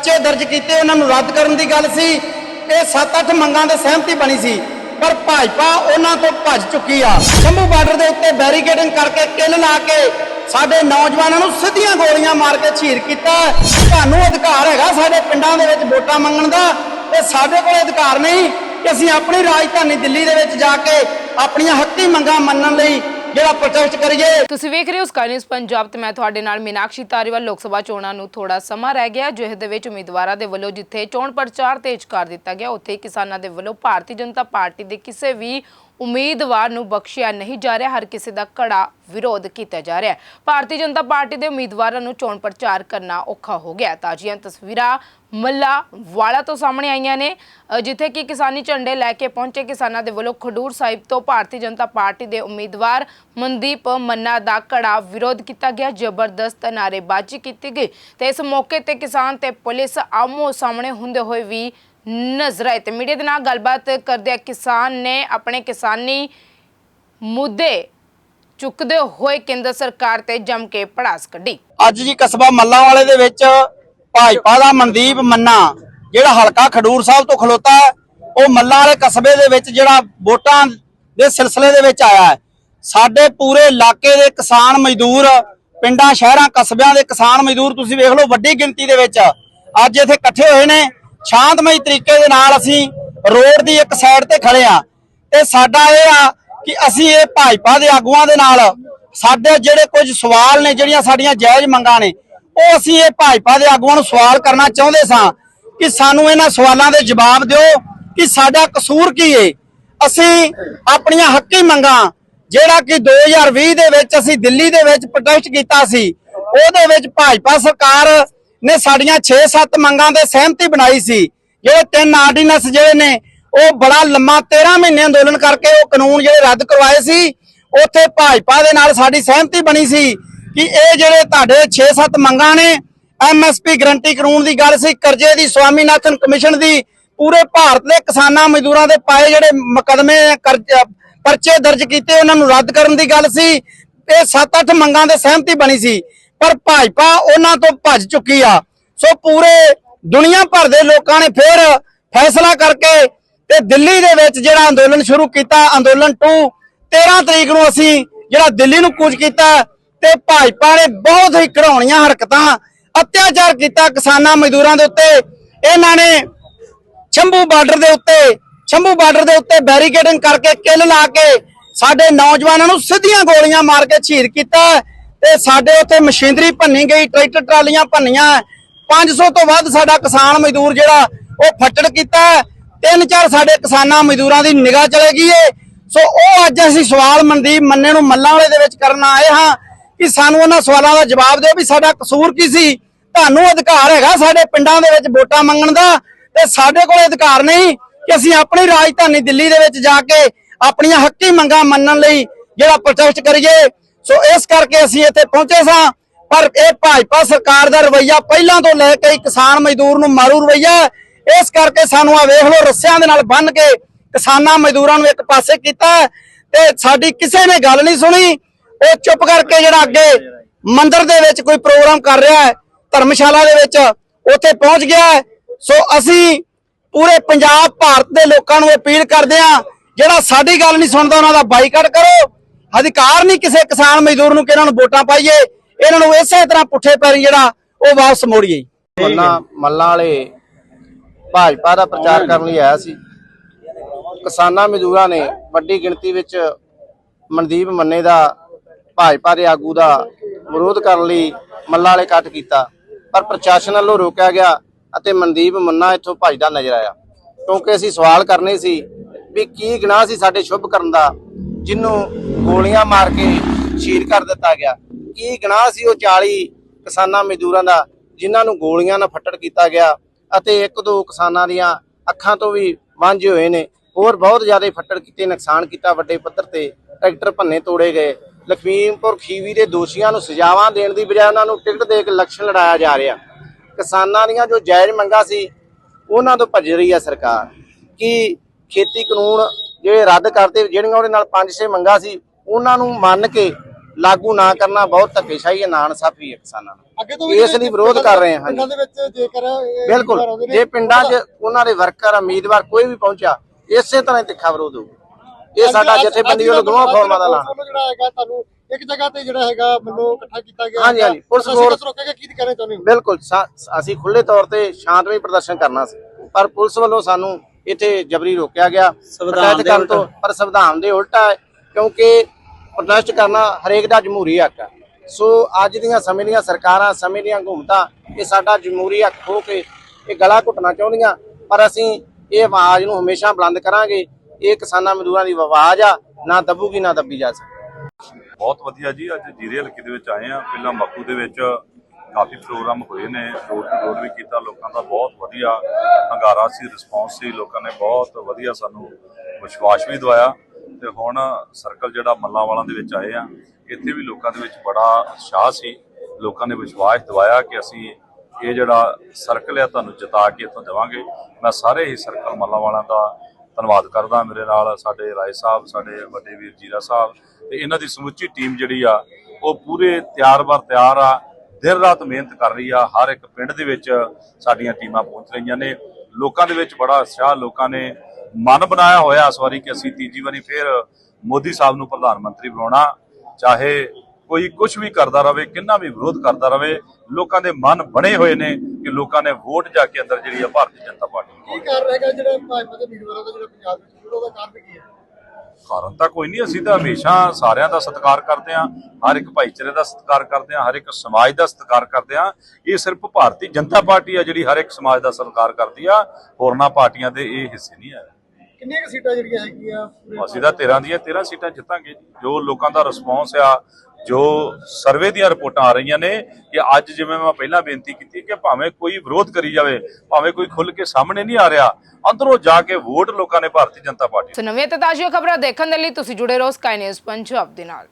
ਪਰਚੇ ਦਰਜ ਕੀਤੇ, ਉਹਨਾਂ ਨੂੰ ਰੱਦ ਕਰਨ ਦੀ ਗੱਲ ਸੀ। ਇਹ 7-8 ਮੰਗਾਂ ਦੇ ਸਹਿਮਤੀ ਬਣੀ ਸੀ, ਪਰ ਭਾਜਪਾ ਉਹਨਾਂ ਤੋਂ ਭੱਜ ਚੁੱਕੀ ਆ। ਸ਼ੰਭੂ ਬਾਰਡਰ ਦੇ ਉੱਤੇ ਬੈਰੀਕੇਡਿੰਗ ਕਰਕੇ ਕਿੱਲ ਲਾ ਕੇ ਸਾਡੇ ਨੌਜਵਾਨਾਂ ਨੂੰ ਸਿੱਧੀਆਂ ਗੋਲੀਆਂ ਮਾਰ ਕੇ ਸ਼ਹੀਦ ਕੀਤਾ। ਤੁਹਾਨੂੰ ਅਧਿਕਾਰ ਹੈਗਾ ਸਾਡੇ ਪਿੰਡਾਂ ਦੇ ਵਿੱਚ ਵੋਟਾਂ ਮੰਗਣ ਦਾ। ਤੇ ਸਾਡੇ ਕੋਲ ਅਧਿਕਾਰ ਨਹੀਂ ਕਿ ਅਸੀਂ ਆਪਣੀ ਰਾਜਧਾਨੀ ਦਿੱਲੀ ਦੇ ਵਿੱਚ ਜਾ ਕੇ ਆਪਣੀਆਂ ਹੱਕੀ ਮੰਗਾਂ ਮੰਨਣ ਲਈ ਜਿਹੜਾ ਪ੍ਰੋਟੈਸਟ ਕਰੀਏ। ਤੁਸੀਂ ਵੇਖ ਰਹੇ ਹੋ ਸਕਾਈ ਨਿਊਜ਼ ਪੰਜਾਬ ਤੇ ਮੈਂ ਤੁਹਾਡੇ ਨਾਲ ਮੀਨਾਕਸ਼ੀ ਤਾਰੀਵਾਲ ਲੋਕ ਸਭਾ ਚੋਣਾਂ ਨੂੰ ਥੋੜਾ ਸਮਾਂ ਰਹਿ ਗਿਆ। ਜਿਸ ਦੇ ਵਿੱਚ ਉਮੀਦਵਾਰਾਂ ਦੇ ਵੱਲੋਂ ਜਿੱਥੇ ਚੋਣ ਪ੍ਰਚਾਰ ਤੇਜ਼ ਕਰ ਦਿੱਤਾ ਗਿਆ, ਉੱਥੇ ਕਿਸਾਨਾਂ ਦੇ ਵੱਲੋਂ ਭਾਰਤੀ ਜਨਤਾ ਪਾਰਟੀ ਦੇ ਕਿਸੇ ਵੀ ਉਮੀਦਵਾਰ ਨੂੰ ਬਖਸ਼ਿਆ ਨਹੀਂ ਜਾ ਰਿਹਾ, ਹਰ ਕਿਸੇ ਦਾ ਕੜਾ ਵਿਰੋਧ ਕੀਤਾ ਜਾ ਰਿਹਾ ਹੈ। ਭਾਰਤੀ ਜਨਤਾ ਪਾਰਟੀ ਦੇ ਉਮੀਦਵਾਰਾਂ ਨੂੰ ਚੋਣ ਪ੍ਰਚਾਰ ਕਰਨਾ ਔਖਾ ਹੋ ਗਿਆ। ਤਾਜ਼ੀਆਂ ਤਸਵੀਰਾਂ ਮੱਲਾ ਵਾਲਾ ਤੋਂ ਸਾਹਮਣੇ ਆਈਆਂ ਨੇ ਜਿੱਥੇ ਕਿ ਕਿਸਾਨੀ ਝੰਡੇ ਲੈ ਕੇ ਪਹੁੰਚੇ ਕਿਸਾਨਾਂ ਦੇ ਵੱਲੋਂ ਖਡੂਰ ਸਾਹਿਬ ਤੋਂ ਭਾਰਤੀ ਜਨਤਾ ਪਾਰਟੀ ਦੇ ਉਮੀਦਵਾਰ ਮਨਦੀਪ ਮੰਨਾ ਦਾ ਕੜਾ ਵਿਰੋਧ ਕੀਤਾ ਗਿਆ। ਜ਼ਬਰਦਸਤ ਨਾਅਰੇਬਾਜ਼ੀ ਕੀਤੀ ਗਈ ਤੇ ਇਸ ਮੌਕੇ ਤੇ ਕਿਸਾਨ ਤੇ ਪੁਲਿਸ ਆਮੋ ਸਾਹਮਣੇ ਹੁੰਦੇ ਹੋਏ ਵੀ ਨਜ਼ਰ ਆਏ ਤੇ ਮੀਡੀਆ ਦੇ ਨਾਲ ਗੱਲਬਾਤ ਕਰਦਿਆਂ ਕਿਸਾਨ ਨੇ ਆਪਣੇ ਕਿਸਾਨੀ ਮੁੱਦੇ ਚੁੱਕਦੇ ਹੋਏ ਕੇਂਦਰ ਸਰਕਾਰ ਤੇ ਜੰਮ ਕੇ ਪੜਾਸ ਕੱਢੀ। ਅੱਜ ਜੀ ਕਸਬਾ ਮੱਲਾਂ ਵਾਲੇ ਦੇ ਵਿੱਚ ਭਾਜਪਾ ਦਾ ਮਨਦੀਪ ਮੰਨਾ, ਜਿਹੜਾ ਹਲਕਾ ਖਡੂਰ ਸਾਹਿਬ ਤੋਂ ਖਲੋਤਾ ਹੈ, ਉਹ ਮੱਲਾਂ ਵਾਲੇ ਕਸਬੇ ਦੇ ਵਿੱਚ ਜਿਹੜਾ ਵੋਟਾਂ ਦੇ ਸਿਲਸਿਲੇ ਦੇ ਵਿੱਚ ਆਇਆ ਹੈ। ਸਾਡੇ ਪੂਰੇ ਇਲਾਕੇ ਦੇ ਕਿਸਾਨ ਮਜ਼ਦੂਰ, ਪਿੰਡਾਂ, ਸ਼ਹਿਰਾਂ, ਕਸਬਿਆਂ ਦੇ ਕਿਸਾਨ ਮਜ਼ਦੂਰ ਤੁਸੀਂ ਵੇਖ ਲਓ ਵੱਡੀ ਗਿਣਤੀ ਦੇ ਵਿੱਚ ਅੱਜ ਇੱਥੇ ਇਕੱਠੇ ਹੋਏ ਨੇ। ਸ਼ਾਂਤਮਈ ਤਰੀਕੇ ਦੇ ਨਾਲ ਅਸੀਂ ਰੋਡ ਦੀ ਇੱਕ ਸਾਈਡ ਤੇ ਖੜੇ ਆ ਤੇ ਸਾਡਾ ਇਹ ਆ ਕਿ ਅਸੀਂ ਇਹ ਭਾਜਪਾ ਦੇ ਆਗੂਆਂ ਦੇ ਨਾਲ ਸਾਡੇ ਜਿਹੜੇ ਕੁਝ ਸਵਾਲ ਨੇ, ਜਿਹੜੀਆਂ ਸਾਡੀਆਂ ਜਾਇਜ਼ ਮੰਗਾਂ ਨੇ, ਉਹ ਅਸੀਂ ਇਹ ਭਾਜਪਾ ਦੇ ਆਗੂਆਂ ਨੂੰ ਸਵਾਲ ਕਰਨਾ ਚਾਹੁੰਦੇ ਸਾਂ ਕਿ ਸਾਨੂੰ ਇਹਨਾਂ ਸਵਾਲਾਂ ਦੇ ਜਵਾਬ ਦਿਓ ਕਿ ਸਾਡਾ ਕਸੂਰ ਕੀ ਏ। ਅਸੀਂ ਆਪਣੀਆਂ ਹੱਕੀ ਮੰਗਾਂ, ਜਿਹੜਾ ਕਿ 2020 ਦੇ ਵਿੱਚ ਅਸੀਂ ਦਿੱਲੀ ਦੇ ਵਿੱਚ ਪ੍ਰੋਟੈਸਟ ਕੀਤਾ ਸੀ, ਉਹਦੇ ਵਿੱਚ ਭਾਜਪਾ ਸਰਕਾਰ ਨੇ ਸਾਡੀਆਂ 6-7 ਮੰਗਾਂ ਦੇ ਸਹਿਮਤੀ ਬਣਾਈ ਸੀ। ਜਿਹੜੇ ਤਿੰਨ ਆਰਡੀਨੈਂਸ ਜਿਹੜੇ ਨੇ, ਉਹ ਬੜਾ ਲੰਮਾ 13 ਮਹੀਨੇ ਅੰਦੋਲਨ ਕਰਕੇ ਉਹ ਕਾਨੂੰਨ ਜਿਹੜੇ ਰੱਦ ਕਰਵਾਏ ਸੀ, ਉੱਥੇ ਭਾਜਪਾ ਦੇ ਨਾਲ ਸਾਡੀ ਸਹਿਮਤੀ ਬਣੀ ਸੀ ਕਿ ਇਹ ਜਿਹੜੇ ਤੁਹਾਡੇ 6-7 ਮੰਗਾਂ ਨੇ ਐਮਐਸਪੀ ਗਰੰਟੀ ਕਾਨੂੰਨ ਦੀ ਗੱਲ ਸੀ, ਕਰਜ਼ੇ ਦੀ, ਸਵਾਮੀਨਾਥਨ ਕਮਿਸ਼ਨ ਦੀ, ਪੂਰੇ ਭਾਰਤ ਦੇ ਕਿਸਾਨਾਂ ਮਜ਼ਦੂਰਾਂ ਦੇ ਪਾਏ ਜਿਹੜੇ ਮੁਕਦਮੇ ਕਰਜ਼ ਪਰਚੇ ਦਰਜ ਕੀਤੇ ਉਹਨਾਂ ਨੂੰ ਰੱਦ ਕਰਨ ਦੀ ਗੱਲ ਸੀ। ਇਹ 7-8 ਮੰਗਾਂ ਦੇ ਸਹਿਮਤੀ ਬਣੀ ਸੀ। ਪਰ ਭਾਜਪਾ ਉਹਨਾਂ ਤੋਂ ਭੱਜ ਚੁੱਕੀ ਆ। ਸੋ ਪੂਰੇ ਦੁਨੀਆ ਭਰ ਦੇ ਲੋਕਾਂ ਨੇ ਫਿਰ ਫੈਸਲਾ ਕਰਕੇ ਤੇ ਦਿੱਲੀ ਦੇ ਵਿੱਚ ਜਿਹੜਾ ਅੰਦੋਲਨ ਸ਼ੁਰੂ ਕੀਤਾ, ਅੰਦੋਲਨ 2 13 ਤਰੀਕ ਨੂੰ ਅਸੀਂ ਜਿਹੜਾ ਦਿੱਲੀ ਨੂੰ ਕੂਚ ਕੀਤਾ ਤੇ ਭਾਜਪਾ ਨੇ ਬਹੁਤ ਹੀ ਘਰਾਉਣੀਆਂ ਹਰਕਤਾਂ, ਅਤਿਆਚਾਰ ਕੀਤਾ ਕਿਸਾਨਾਂ ਮਜ਼ਦੂਰਾਂ ਦੇ ਉੱਤੇ। ਇਹਨਾਂ ਨੇ ਸ਼ੰਭੂ ਬਾਰਡਰ ਦੇ ਉੱਤੇ ਸ਼ੰਭੂ ਬਾਰਡਰ ਦੇ ਉੱਤੇ ਬੈਰੀਕੇਡਿੰਗ ਕਰਕੇ ਕਿੱਲ ਲਾ ਕੇ ਸਾਡੇ ਨੌਜਵਾਨਾਂ ਨੂੰ ਸਿੱਧੀਆਂ ਗੋਲੀਆਂ ਮਾਰ ਕੇ ਸ਼ਹੀਦ ਕੀਤਾ। ਤੇ ਸਾਡੇ ਉੱਥੇ ਮਸ਼ੀਨਰੀ ਭੰਨੀ ਗਈ, ਟਰੈਕਟਰ ਟਰਾਲੀਆਂ ਭੰਨੀਆਂ 500 ਤੋਂ ਵੱਧ ਸਾਡਾ ਕਿਸਾਨ ਮਜ਼ਦੂਰ ਜਿਹੜਾ, ਉਹ ਫੱਟੜ ਕੀਤਾ ਤਿੰਨ ਚਾਰ ਸਾਡੇ ਕਿਸਾਨਾਂ ਮਜ਼ਦੂਰਾਂ ਦੀ ਨਿਗਾਹ ਚਲੇ ਗਈ ਏ। ਸੋ ਉਹ ਅੱਜ ਅਸੀਂ ਸਵਾਲ ਮਨਦੀਪ ਮੰਨੇ ਨੂੰ ਮੱਲਾਂ ਵਾਲੇ ਦੇ ਵਿੱਚ ਕਰਨ ਆਏ ਹਾਂ ਕਿ ਸਾਨੂੰ ਉਹਨਾਂ ਸਵਾਲਾਂ ਦਾ ਜਵਾਬ ਦਿਓ ਵੀ ਸਾਡਾ ਕਸੂਰ ਕੀ ਸੀ। ਤੁਹਾਨੂੰ ਅਧਿਕਾਰ ਹੈਗਾ ਸਾਡੇ ਪਿੰਡਾਂ ਦੇ ਵਿੱਚ ਵੋਟਾਂ ਮੰਗਣ ਦਾ ਤੇ ਸਾਡੇ ਕੋਲ ਅਧਿਕਾਰ ਨਹੀਂ ਕਿ ਅਸੀਂ ਆਪਣੀ ਰਾਜਧਾਨੀ ਦਿੱਲੀ ਦੇ ਵਿੱਚ ਜਾ ਕੇ ਆਪਣੀਆਂ ਹੱਕੀ ਮੰਗਾਂ ਮੰਨਣ ਲਈ ਜਿਹੜਾ ਪ੍ਰੋਟੈਸਟ ਕਰੀਏ। ਸੋ ਇਸ ਕਰਕੇ ਅਸੀਂ ਇੱਥੇ ਪਹੁੰਚੇ ਸਾਂ। ਪਰ ਇਹ ਭਾਜਪਾ ਸਰਕਾਰ ਦਾ ਰਵਈਆ ਪਹਿਲਾਂ ਤੋਂ ਲੈ ਕੇ ਕਿਸਾਨ ਮਜ਼ਦੂਰ ਨੂੰ ਮਾਰੂ ਰਵਈਆ ਇਸ ਕਰਕੇ ਸਾਨੂੰ ਆ ਵੇਖ ਲਓ, ਰੱਸਿਆਂ ਦੇ ਨਾਲ ਬੰਨ ਕੇ ਕਿਸਾਨਾਂ ਮਜ਼ਦੂਰਾਂ ਨੂੰ ਇੱਕ ਪਾਸੇ ਕੀਤਾ ਤੇ ਸਾਡੀ ਕਿਸੇ ਨੇ ਗੱਲ ਨਹੀਂ ਸੁਣੀ। ਉਹ ਚੁੱਪ ਕਰਕੇ ਜਿਹੜਾ ਅੱਗੇ ਮੰਦਿਰ ਦੇ ਵਿੱਚ ਕੋਈ ਪ੍ਰੋਗਰਾਮ ਕਰ ਰਿਹਾ ਹੈ, ਧਰਮਸ਼ਾਲਾ ਦੇ ਵਿੱਚ ਉੱਥੇ ਪਹੁੰਚ ਗਿਆ ਹੈ। ਸੋ ਅਸੀਂ ਪੂਰੇ ਪੰਜਾਬ, ਭਾਰਤ ਦੇ ਲੋਕਾਂ ਨੂੰ ਅਪੀਲ ਕਰਦੇ ਹਾਂ, ਜਿਹੜਾ ਸਾਡੀ ਗੱਲ ਨਹੀਂ ਸੁਣਦਾ, ਉਹਨਾਂ ਦਾ ਬਾਈਕਾਟ ਕਰੋ। ਅਧਿਕਾਰ ਨਹੀਂ ਕਿਸੇ ਕਿਸਾਨ ਮਜ਼ਦੂਰ ਨੂੰ ਕਿ ਇਹਨਾਂ ਨੂੰ ਵੋਟਾਂ ਪਾਈਏ, ਇਹਨਾਂ ਨੂੰ ਇਸੇ ਤਰ੍ਹਾਂ ਪੁੱਠੇ ਪੈਰੀ ਜਿਹੜਾ ਉਹ ਵਾਪਸ ਮੋੜੀਏ ਮੱਲਾ, ਮੱਲਾਂ ਵਾਲੇ ਭਾਜਪਾ ਦਾ ਪ੍ਰਚਾਰ ਕਰਨ ਲਈ ਆਇਆ ਸੀ। ਕਿਸਾਨਾਂ ਮਜ਼ਦੂਰਾਂ ਨੇ ਵੱਡੀ ਗਿਣਤੀ ਵਿੱਚ ਮਨਦੀਪ ਮੰਨੇ ਦਾ, ਭਾਜਪਾ ਦੇ ਆਗੂ ਦਾ ਵਿਰੋਧ ਕਰਨ ਲਈ ਮੱਲਾਂ ਵਾਲੇ ਇਕੱਠ ਕੀਤਾ। ਪਰ ਪ੍ਰਸ਼ਾਸਨ ਵੱਲੋਂ ਰੋਕਿਆ ਗਿਆ ਅਤੇ ਮਨਦੀਪ ਮੰਨਾ ਇੱਥੋਂ ਭੱਜਦਾ ਨਜ਼ਰ ਆਇਆ। ਕਿਉਂਕਿ ਅਸੀਂ ਸਵਾਲ ਕਰਨੇ ਸੀ ਵੀ ਕੀ ਗੁਨਾਹ ਸੀ ਸਾਡੇ ਸ਼ੁਭ ਕਰਨ ਦਾ ਜਿਹਨੂੰ ਗੋਲੀਆਂ ਮਾਰ ਕੇ ਸ਼ਹੀਦ ਕਰ ਦਿੱਤਾ ਗਿਆ। ਕੀ ਗੁਨਾਹ ਸੀ ਉਹ 40 ਕਿਸਾਨਾਂ ਮਜ਼ਦੂਰਾਂ ਦਾ, ਜਿਨ੍ਹਾਂ ਨੂੰ ਗੋਲੀਆਂ ਨਾਲ ਫੱਟੜ ਕੀਤਾ ਗਿਆ ਅਤੇ ਇੱਕ ਦੋ ਕਿਸਾਨਾਂ ਦੀਆਂ ਅੱਖਾਂ ਤੋਂ ਵੀ ਵਾਂਝੇ ਹੋਏ ਨੇ। ਹੋਰ ਬਹੁਤ ਜ਼ਿਆਦਾ ਫੱਟੜ ਕੀਤੇ, ਨੁਕਸਾਨ ਕੀਤਾ, ਵੱਡੇ ਪੱਧਰ ਤੇ ਟਰੈਕਟਰ ਭੰਨੇ ਤੋੜੇ ਗਏ। ਲਖਮੀਮਪੁਰ ਖੀਵੀ ਦੇ ਦੋਸ਼ੀਆਂ ਨੂੰ ਸਜ਼ਾਵਾਂ ਦੇਣ ਦੀ ਬਜਾਏ ਉਹਨਾਂ ਨੂੰ ਟਿਕਟ ਦੇ ਕੇ ਇਲੈਕਸ਼ਨ ਲੜਾਇਆ ਜਾ ਰਿਹਾ। ਕਿਸਾਨਾਂ ਦੀਆਂ ਜੋ ਜਾਇਜ਼ ਮੰਗਾਂ ਸੀ, ਉਹਨਾਂ ਤੋਂ ਭੱਜ ਰਹੀ ਹੈ ਸਰਕਾਰ। ਕਿ ਖੇਤੀ ਕਾਨੂੰਨ ਜਿਹੜੇ ਰੱਦ ਕਰਤੇ, ਜਿਹੜੀਆਂ ਉਹਦੇ ਨਾਲ 5-6 ਮੰਗਾਂ ਸੀ ਉਹਨਾਂ ਨੂੰ ਮੰਨ ਕੇ ਲਾਗੂ ਨਾ ਕਰਨਾ ਬਹੁਤ ਧੱਕੇਸ਼ਾਹੀ ਹੈ ਨਾ ਇਨਸਾਫੀ ਹੈ ਕਿਸਾਨਾਂ ਨਾਲ ਅੱਗੇ ਤੋਂ ਇਸ ਲਈ ਵਿਰੋਧ ਕਰ ਰਹੇ ਹਾਂ ਪਿੰਡਾਂ ਦੇ ਵਿੱਚ ਜੇਕਰ ਇਹ ਬਿਲਕੁਲ। ਨੇ, ਜੇ ਪਿੰਡਾਂ 'ਚ ਉਹਨਾਂ ਦੇ ਵਰਕਰ ਉਮੀਦਵਾਰ ਕੋਈ ਵੀ ਪਹੁੰਚਿਆ ਇਸੇ ਤਰ੍ਹਾਂ ਹੀ ਤਿੱਖਾ ਵਿਰੋਧ ਹੋਊ। ਇਹ ਸਾਡਾ ਜਥੇਬੰਦੀ ਵੱਲੋਂ ਦੋਵਾਂ ਫੋਰਮਾਂ ਦਾ ਐਲਾਨ। ਜਿਹੜਾ ਹੈਗਾ ਤੁਹਾਨੂੰ ਇੱਕ ਜਗ੍ਹਾ ਤੇ ਜਿਹੜਾ ਹੈਗਾ ਮੈਨੂੰ ਇਕੱਠਾ ਕੀਤਾ ਗਿਆ ਹਾਂਜੀ, ਹਾਂਜੀ, ਪੁਲਿਸ ਫੋਰਸ- ਰੋਕੇਗਾ ਕੀ ਕਹਿਣਾ ਚਾਹੁੰਦੇ ਹੋ? ਬਿਲਕੁਲ। ਅਸੀਂ ਖੁੱਲੇ ਤੌਰ ਤੇ ਸ਼ਾਂਤਮਈ ਪ੍ਰਦਰਸ਼ਨ ਕਰਨਾ ਸੀ। ਪਰ ਪੁਲਿਸ ਵੱਲੋਂ ਸਾਨੂੰ ਇੱਥੇ ਜਬਰੀ ਰੋਕਿਆ ਗਿਆ। ਸੰਵਿਧਾਨ ਦੇ ਤੋਂ ਪਰ ਸੰਵਿਧਾਨ ਦੇ ਉਲਟਾ ਹੈ ਕਿਉਂਕਿ ਪ੍ਰੋਟੈਸਟ ਕਰਨਾ ਹਰੇਕ ਦਾ ਜਮਹੂਰੀ ਹੱਕ ਹੈ ਸੋ ਅੱਜ ਦੀਆਂ ਸਮੇਂ ਦੀਆਂ ਸਰਕਾਰਾਂ, ਸਮੇਂ ਦੀਆਂ ਹਕੂਮਤਾਂ, ਇਹ ਸਾਡਾ ਜਮਹੂਰੀ ਹੱਕ ਖੋ ਕੇ ਇਹ ਗਲਾ ਘੁੱਟਣਾ ਚਾਹੁੰਦੀਆਂ। ਪਰ ਅਸੀਂ ਇਹ ਆਵਾਜ਼ ਨੂੰ ਹਮੇਸ਼ਾ ਬੁਲੰਦ ਕਰਾਂਗੇ। ਇਹ ਕਿਸਾਨਾਂ ਮਜ਼ਦੂਰਾਂ ਦੀ ਆਵਾਜ਼ ਆ, ਨਾ ਦੱਬੂਗੀ, ਨਾ ਦੱਬੀ ਜਾ ਸਕਦੀ। ਬਹੁਤ ਵਧੀਆ ਜੀ, ਅੱਜ ਜੀਰੇ ਹਲਕੇ ਦੇ ਵਿੱਚ ਆਏ ਆ ਪਹਿਲਾਂ ਮੱਕੂ ਦੇ ਵਿੱਚ ਕਾਫੀ ਪ੍ਰੋਗਰਾਮ ਹੋਏ ਨੇ, ਰੋਡ ਟੂ ਰੋਡ ਵੀ ਕੀਤਾ, ਲੋਕਾਂ ਦਾ ਬਹੁਤ ਵਧੀਆ ਹੰਗਾਰਾ ਸੀ ਰਿਸਪੌਂਸ ਸੀ। ਲੋਕਾਂ ਨੇ ਬਹੁਤ ਵਧੀਆ ਸਾਨੂੰ ਵਿਸ਼ਵਾਸ ਵੀ ਦਵਾਇਆ। ਤੇ ਹੁਣ ਸਰਕਲ ਜਿਹੜਾ ਮੱਲਾਂ ਵਾਲਾਂ ਦੇ ਵਿੱਚ ਆਏ ਆ, ਇੱਥੇ ਵੀ ਲੋਕਾਂ ਦੇ ਵਿੱਚ ਬੜਾ ਉਤਸ਼ਾਹ ਸੀ। ਲੋਕਾਂ ਨੇ ਵਿਸ਼ਵਾਸ ਦਿਵਾਇਆ ਕਿ ਅਸੀਂ ਇਹ ਜਿਹੜਾ ਸਰਕਲ ਆ ਤੁਹਾਨੂੰ ਜਿਤਾ ਕੇ ਇੱਥੋਂ ਦੇਵਾਂਗੇ। ਮੈਂ ਸਾਰੇ ਹੀ ਸਰਕਲ ਮੱਲਾਂ ਵਾਲਾਂ ਦਾ ਧੰਨਵਾਦ ਕਰਦਾ ਮੇਰੇ ਨਾਲ, ਸਾਡੇ ਰਾਏ ਸਾਹਿਬ, ਸਾਡੇ ਵੱਡੇ ਵੀਰ ਜੀਰਾ ਸਾਹਿਬ ਤੇ ਇਹਨਾਂ ਦੀ ਸਮੁੱਚੀ ਟੀਮ ਜਿਹੜੀ ਆ, ਉਹ ਪੂਰੇ ਤਿਆਰ ਬਰ ਤਿਆਰ ਆ, ਦਿਨ ਰਾਤ ਮਿਹਨਤ ਕਰ ਰਹੀ ਆ, ਹਰ ਇੱਕ ਪਿੰਡ ਦੇ ਵਿੱਚ ਸਾਡੀਆਂ ਟੀਮਾਂ ਪਹੁੰਚ ਰਹੀਆਂ ਨੇ। ਲੋਕਾਂ ਦੇ ਵਿੱਚ ਬੜਾ ਉਤਸ਼ਾਹ, ਲੋਕਾਂ ਨੇ ਮਨ ਬਣਾਇਆ ਹੋਇਆ ਇਸ ਵਾਰੀ ਕਿ ਅਸੀਂ ਤੀਜੀ ਵਾਰੀ ਫੇਰ ਮੋਦੀ ਸਾਹਿਬ ਨੂੰ ਪ੍ਰਧਾਨ ਮੰਤਰੀ ਬਣਾਉਣਾ। ਚਾਹੇ ਕੋਈ ਕੁਝ ਵੀ ਕਰਦਾ ਰਵੇ ਕਿੰਨਾ ਵੀ ਵਿਰੋਧ ਕਰਦਾ ਰਵੇ ਲੋਕਾਂ ਦੇ ਮਨ ਬਣੇ ਹੋਏ ਨੇ ਕਿ ਲੋਕਾਂ ਨੇ ਵੋਟ ਜਾ ਕੇ ਅੰਦਰ ਜਿਹੜੀ ਆ ਭਾਰਤੀ ਜਨਤਾ ਪਾਰਟੀ ਨੂੰ ਕੀ ਕਾਰਨ ਹੈਗਾ ਜਿਹੜੇ ਭਾਜਪਾ ਦੇ ਉਮੀਦਵਾਰਾਂ ਦਾ ਜਿਹੜਾ ਪੰਜਾਬ ਵਿੱਚ ਵਿਰੋਧ ਦਾ ਕਾਰਨ ਕੀ ਹੈ? ਕਾਰਨ ਤਾਂ ਕੋਈ ਨਹੀਂ ਅਸੀਂ ਤਾਂ ਹਮੇਸ਼ਾ ਸਾਰਿਆਂ ਦਾ ਸਤਿਕਾਰ ਕਰਦੇ ਹਾਂ ਹਰ ਇੱਕ ਭਾਈਚਾਰੇ ਦਾ ਸਤਿਕਾਰ ਕਰਦੇ ਹਾਂ ਹਰ ਇੱਕ ਸਮਾਜ ਦਾ ਸਤਿਕਾਰ ਕਰਦੇ ਹਾਂ। ਇਹ ਸਿਰਫ ਭਾਰਤੀ ਜਨਤਾ ਪਾਰਟੀ ਆ ਜਿਹੜੀ ਹਰ ਇੱਕ ਸਮਾਜ ਦਾ ਸਤਿਕਾਰ ਕਰਦੀ ਆ ਹੋਰਨਾਂ ਪਾਰਟੀਆਂ ਦੇ ਇਹ ਹਿੱਸੇ ਨਹੀਂ ਹੈ ਕਿੰਨੀਆਂ ਕੁ ਸੀਟਾਂ ਜਿਹੜੀਆਂ ਹੈਗੀਆਂ ਪੂਰੇ ਅਸੀਂ ਤਾਂ 13 ਦੀਆਂ 13 ਸੀਟਾਂ ਜਿੱਤਾਂਗੇ ਜੋ। ਲੋਕਾਂ ਦਾ ਰਿਸਪੌਂਸ ਆ ਜੋ ਸਰਵੇ ਦੀਆਂ ਰਿਪੋਰਟਾਂ ਆ ਰਹੀਆਂ ਨੇ ਕਿ ਅੱਜ ਜਿਵੇਂ ਮੈਂ ਪਹਿਲਾਂ ਬੇਨਤੀ ਕੀਤੀ ਕਿ ਭਾਵੇਂ ਕੋਈ ਵਿਰੋਧ ਕਰੀ ਜਾਵੇ ਭਾਵੇਂ ਕੋਈ ਖੁੱਲ ਕੇ ਸਾਹਮਣੇ ਨਹੀਂ ਆ ਰਿਹਾ ਅੰਦਰੋਂ ਜਾ ਕੇ ਵੋਟ ਲੋਕਾਂ ਨੇ ਭਾਰਤੀ ਜਨਤਾ ਪਾਰਟੀ ਸੋ ਨਵੀਆਂ ਤੇ ਤਾਜ਼ੀਆਂ ਖਬਰਾਂ ਦੇਖਣ ਦੇ ਲਈ ਤੁਸੀਂ ਜੁੜੇ ਰਹੋ ਸਕਾਈ ਨਿਊਜ਼ ਪੰਜਾਬ ਦੇ ਨਾਲ।